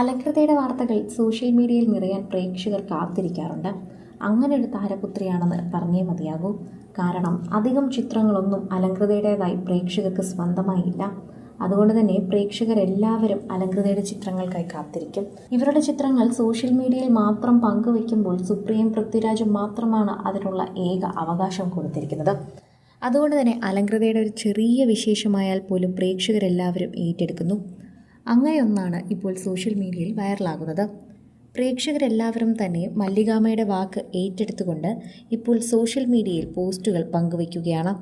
അലങ്കൃതയുടെ വാർത്തകൾ സോഷ്യൽ മീഡിയയിൽ നിറയാൻ പ്രേക്ഷകർ കാത്തിരിക്കാറുണ്ട്. അങ്ങനെ ഒരു താരപുത്രിയാണെന്ന് പറഞ്ഞേ മതിയാകൂ. കാരണം അധികം ചിത്രങ്ങളൊന്നും അലങ്കൃതയുടേതായി പ്രേക്ഷകർക്ക് സ്വന്തമായില്ല അതുകൊണ്ട് തന്നെ പ്രേക്ഷകരെല്ലാവരും അലങ്കൃതയുടെ ചിത്രങ്ങൾക്കായി കാത്തിരിക്കും. ഇവരുടെ ചിത്രങ്ങൾ സോഷ്യൽ മീഡിയയിൽ മാത്രം പങ്കുവയ്ക്കുമ്പോൾ സുപ്രീം പൃഥ്വിരാജും മാത്രമാണ് അതിനുള്ള ഏക അവകാശം കൊടുത്തിരിക്കുന്നത്. അതുകൊണ്ട് തന്നെ അലങ്കൃതയുടെ ഒരു ചെറിയ വിശേഷമായാൽ പോലും പ്രേക്ഷകരെല്ലാവരും ഏറ്റെടുക്കുന്നു. അങ്ങനെയൊന്നാണ് ഇപ്പോൾ സോഷ്യൽ മീഡിയയിൽ വൈറലാകുന്നത്. പ്രേക്ഷകരെല്ലാവരും തന്നെ മല്ലികാമയുടെ വാക്ക് ഏറ്റെടുത്തുകൊണ്ട് ഇപ്പോൾ സോഷ്യൽ മീഡിയയിൽ പോസ്റ്റുകൾ പങ്കുവയ്ക്കുകയാണ്.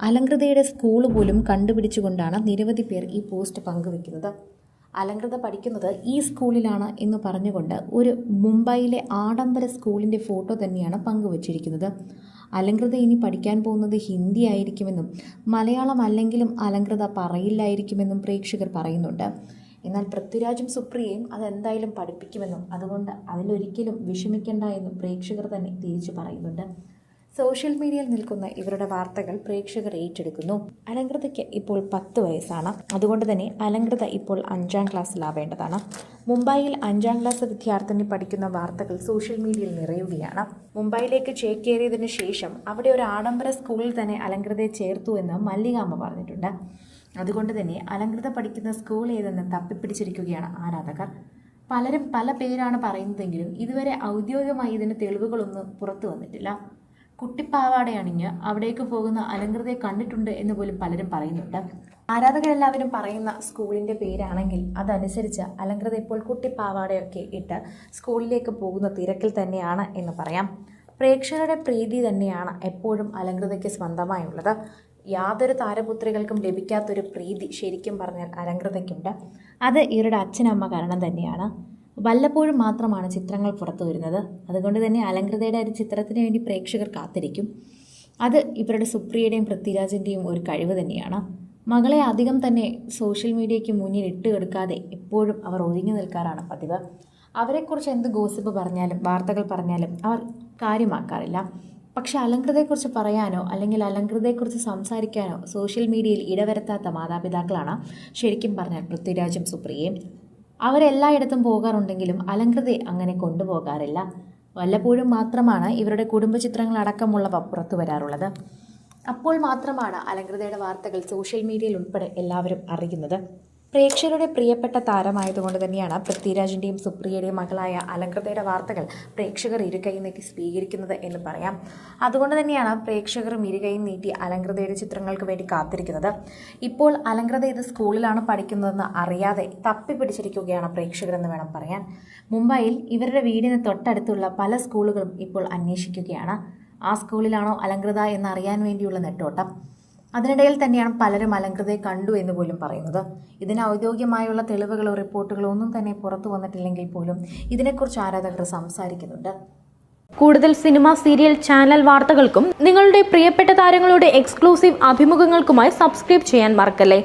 അലങ്കൃതയുടെ സ്കൂൾ പോലും കണ്ടുപിടിച്ചുകൊണ്ടാണ് നിരവധി പേർ ഈ പോസ്റ്റ് പങ്കുവയ്ക്കുന്നത്. അലങ്കൃത പഠിക്കുന്നത് ഈ സ്കൂളിലാണ് എന്ന് പറഞ്ഞുകൊണ്ട് ഒരു മുംബൈയിലെ ആഡംബര സ്കൂളിന്റെ ഫോട്ടോ തന്നെയാണ് പങ്കുവച്ചിരിക്കുന്നത്. അലങ്കൃത ഇനി പഠിക്കാൻ പോകുന്നത് ഹിന്ദി ആയിരിക്കുമെന്നും മലയാളം അല്ലെങ്കിലും അലങ്കൃത പറയില്ലായിരിക്കുമെന്നും പ്രേക്ഷകർ പറയുന്നുണ്ട്. എന്നാൽ പൃഥ്വിരാജും സുപ്രിയയും അതെന്തായാലും പഠിപ്പിക്കുമെന്നും അതുകൊണ്ട് അതിലൊരിക്കലും വിഷമിക്കേണ്ട എന്നും പ്രേക്ഷകർ തന്നെ തിരിച്ചു പറയുന്നുണ്ട്. സോഷ്യൽ മീഡിയയിൽ നിൽക്കുന്ന ഇവരുടെ വാർത്തകൾ പ്രേക്ഷകർ ഏറ്റെടുക്കുന്നു. അലങ്കൃതയ്ക്ക് ഇപ്പോൾ പത്ത് വയസ്സാണ്. അതുകൊണ്ട് തന്നെ അലങ്കൃത ഇപ്പോൾ അഞ്ചാം ക്ലാസ്സിലാവേണ്ടതാണ്. മുംബൈയിൽ അഞ്ചാം ക്ലാസ് വിദ്യാർത്ഥിനി പഠിക്കുന്ന വാർത്തകൾ സോഷ്യൽ മീഡിയയിൽ നിറയുകയാണ്. മുംബൈയിലേക്ക് ചേക്കേറിയതിന് ശേഷം അവിടെ ഒരു ആഡംബര സ്കൂളിൽ തന്നെ അലങ്കൃതയെ ചേർത്തു എന്ന് മല്ലികാമ്മ പറഞ്ഞിട്ടുണ്ട്. അതുകൊണ്ട് തന്നെ അലങ്കൃത പഠിക്കുന്ന സ്കൂൾ ഏതെന്ന് തപ്പിപ്പിടിച്ചിരിക്കുകയാണ് ആരാധകർ. പലരും പല പേരാണ് പറയുന്നതെങ്കിലും ഇതുവരെ ഔദ്യോഗികമായി ഇതിന് തെളിവുകളൊന്നും പുറത്തു വന്നിട്ടില്ല. കുട്ടിപ്പാവാട അണിഞ്ഞ് അവിടേക്ക് പോകുന്ന അലങ്കൃതയെ കണ്ടിട്ടുണ്ട് എന്ന് പോലും പലരും പറയുന്നുണ്ട്. ആരാധകരെല്ലാവരും പറയുന്ന സ്കൂളിന്റെ പേരാണെങ്കിൽ അതനുസരിച്ച് അലങ്കൃത ഇപ്പോൾ കുട്ടിപ്പാവാടയൊക്കെ ഇട്ട് സ്കൂളിലേക്ക് പോകുന്ന തിരക്കിൽ തന്നെയാണ് എന്ന് പറയാം. പ്രേക്ഷകരുടെ പ്രീതി തന്നെയാണ് എപ്പോഴും അലങ്കൃതയ്ക്ക് സ്വന്തമായുള്ളത്. യാതൊരു താരപുത്രികൾക്കും ലഭിക്കാത്തൊരു പ്രീതി ശരിക്കും പറഞ്ഞാൽ അലങ്കൃതയ്ക്കുണ്ട്. അത് ഇവരുടെ അച്ഛനമ്മ കാരണം തന്നെയാണ്. വല്ലപ്പോഴും മാത്രമാണ് ചിത്രങ്ങൾ പുറത്തു വരുന്നത്. അതുകൊണ്ട് തന്നെ അലങ്കൃതയുടെ ഒരു ചിത്രത്തിന് വേണ്ടി പ്രേക്ഷകർ കാത്തിരിക്കും. അത് ഇവരുടെ സുപ്രിയയുടെയും പൃഥ്വിരാജിന്റെയും ഒരു കഴിവ് തന്നെയാണ്. മകളെ അധികം തന്നെ സോഷ്യൽ മീഡിയയ്ക്ക് മുന്നിൽ ഇട്ട് കൊടുക്കാതെ എപ്പോഴും അവർ ഒതുങ്ങി നിൽക്കാറാണ് പതിവ്. അവരെക്കുറിച്ച് എന്ത് ഗോസിപ്പ് പറഞ്ഞാലും വാർത്തകൾ പറഞ്ഞാലും അവർ കാര്യമാക്കാറില്ല. പക്ഷെ അലങ്കൃതയെക്കുറിച്ച് പറയാനോ അല്ലെങ്കിൽ അലങ്കൃതയെക്കുറിച്ച് സംസാരിക്കാനോ സോഷ്യൽ മീഡിയയിൽ ഇടവരുത്താത്ത മാതാപിതാക്കളാണ് ശരിക്കും പറഞ്ഞാൽ പൃഥ്വിരാജും സുപ്രിയയും. അവരെല്ലായിടത്തും പോകാറുണ്ടെങ്കിലും അലങ്കൃതയെ അങ്ങനെ കൊണ്ടുപോകാറില്ല. വല്ലപ്പോഴും മാത്രമാണ് ഇവരുടെ കുടുംബചിത്രങ്ങൾ അടക്കമുള്ളവ പുറത്തു വരാറുള്ളത്. അപ്പോൾ മാത്രമാണ് അലങ്കൃതയുടെ വാർത്തകൾ സോഷ്യൽ മീഡിയയിൽ ഉൾപ്പെടെ എല്ലാവരും അറിയുന്നത്. പ്രേക്ഷകരുടെ പ്രിയപ്പെട്ട താരമായതുകൊണ്ട് തന്നെയാണ് പൃഥ്വിരാജിന്റെയും സുപ്രിയയുടെയും മകളായ അലങ്കൃതയുടെ വാർത്തകൾ പ്രേക്ഷകർ ഇരുകൈ നീട്ടി സ്വീകരിക്കുന്നത് എന്ന് പറയാം. അതുകൊണ്ട് തന്നെയാണ് പ്രേക്ഷകരും ഇരുകൈ നീട്ടി അലങ്കൃതയുടെ ചിത്രങ്ങൾക്ക് വേണ്ടി കാത്തിരിക്കുന്നത്. ഇപ്പോൾ അലങ്കൃത ഇത് സ്കൂളിലാണ് പഠിക്കുന്നതെന്ന് അറിയാതെ തപ്പി പിടിച്ചിരിക്കുകയാണ് പ്രേക്ഷകരെന്ന് വേണം പറയാൻ. മുംബൈയിൽ ഇവരുടെ വീടിന് തൊട്ടടുത്തുള്ള പല സ്കൂളുകളും ഇപ്പോൾ അന്വേഷിക്കുകയാണ്. ആ സ്കൂളിലാണോ അലങ്കൃത എന്നറിയാൻ വേണ്ടിയുള്ള നെട്ടോട്ടം. അതിനിടയിൽ തന്നെയാണ് പലരും അലങ്കൃതയെ കണ്ടു എന്ന് പോലും പറയുന്നത്. ഇതിന് ഔദ്യോഗികമായുള്ള തെളിവുകളോ റിപ്പോർട്ടുകളോ ഒന്നും തന്നെ പുറത്തു വന്നിട്ടില്ലെങ്കിൽ പോലും ഇതിനെക്കുറിച്ച് ആരാധകർ സംസാരിക്കുന്നുണ്ട്. കൂടുതൽ സിനിമ സീരിയൽ ചാനൽ വാർത്തകൾക്കും നിങ്ങളുടെ പ്രിയപ്പെട്ട താരങ്ങളുടെ എക്സ്ക്ലൂസീവ് അഭിമുഖങ്ങൾക്കുമായി സബ്സ്ക്രൈബ് ചെയ്യാൻ മറക്കല്ലേ?